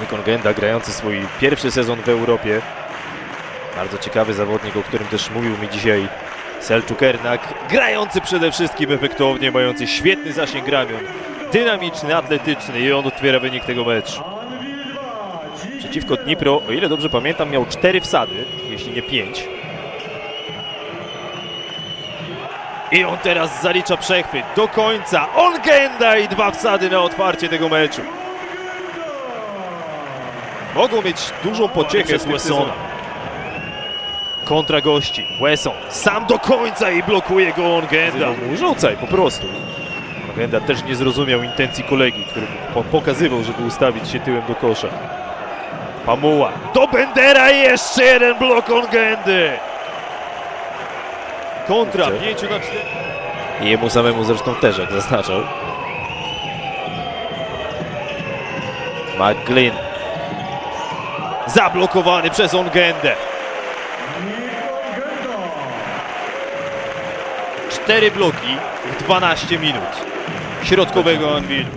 Nikon Genda grający swój pierwszy sezon w Europie. Bardzo ciekawy zawodnik, o którym też mówił mi dzisiaj Selczuk Ernak. Grający przede wszystkim efektownie, mający świetny zasięg ramion. Dynamiczny, atletyczny i on otwiera wynik tego meczu. Przeciwko Dnipro, o ile dobrze pamiętam, miał cztery wsady, jeśli nie pięć. I on teraz zalicza przechwyt do końca. On Genda i dwa wsady na otwarcie tego meczu. Mogą mieć dużą pociechę z Wessona. Kontra gości. Wesson sam do końca i blokuje go Ongenda. Rzucaj po prostu. Ongenda też nie zrozumiał intencji kolegi, który pokazywał, żeby ustawić się tyłem do kosza. Pamuła do Bendera i jeszcze jeden blok Ongendy. Kontra, 5 na 4. I jemu samemu zresztą też, jak zaznaczał. McGlynn. Zablokowany przez Ongendę. Cztery bloki w 12 minut. Środkowego Anvilu.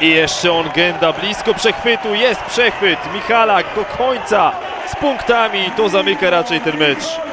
I jeszcze on Genda blisko przechwytu, jest przechwyt, Michalak do końca z punktami, to zamyka raczej ten mecz.